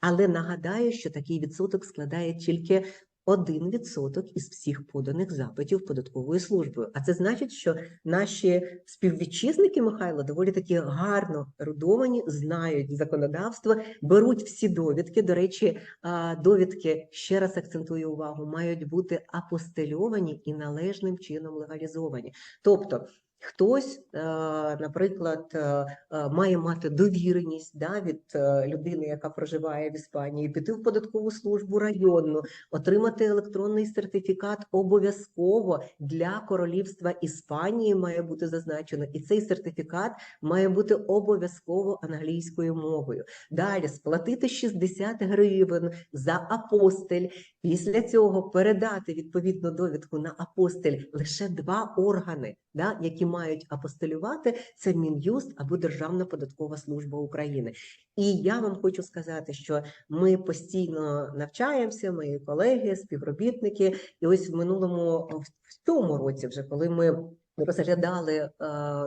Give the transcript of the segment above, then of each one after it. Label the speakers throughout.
Speaker 1: Але нагадаю, що такий відсоток складає тільки 1% із всіх поданих запитів податковою службою. А це значить, що наші співвітчизники Михайло доволі таки гарно ерудовані, знають законодавство, беруть всі довідки. До речі, довідки ще раз акцентую увагу, мають бути апостельовані і належним чином легалізовані. Тобто. Хтось, е, наприклад, е, е, має мати довіреність да, від людини, яка проживає в Іспанії, піти в податкову службу районну, отримати електронний сертифікат обов'язково для королівства Іспанії має бути зазначено, і цей сертифікат має бути обов'язково англійською мовою. Далі сплатити 60 гривень за апостиль. Після цього передати відповідну довідку на апостиль лише два органи, да, які мають апостолювати це Мін'юст або Державна податкова служба України. І я вам хочу сказати, що ми постійно навчаємося, мої колеги, співробітники, і ось в минулому в цьому році, вже коли ми. Розглядали, е,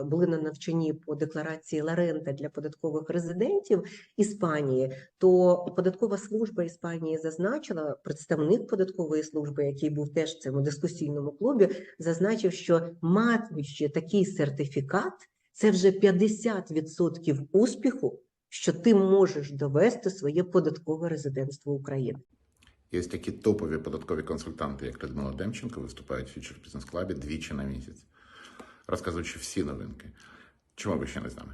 Speaker 1: були на навчанні по декларації Ларента для податкових резидентів Іспанії, то податкова служба Іспанії зазначила, представник податкової служби, який був теж в цьому дискусійному клубі, зазначив, що маючи такий сертифікат, це вже 50% успіху, що ти можеш довести своє податкове резидентство України.
Speaker 2: Є такі топові податкові консультанти, як Людмила Демченко, виступають в Future Business Club двічі на місяць, розказуючи всі новинки. Чому ви ще не з нами?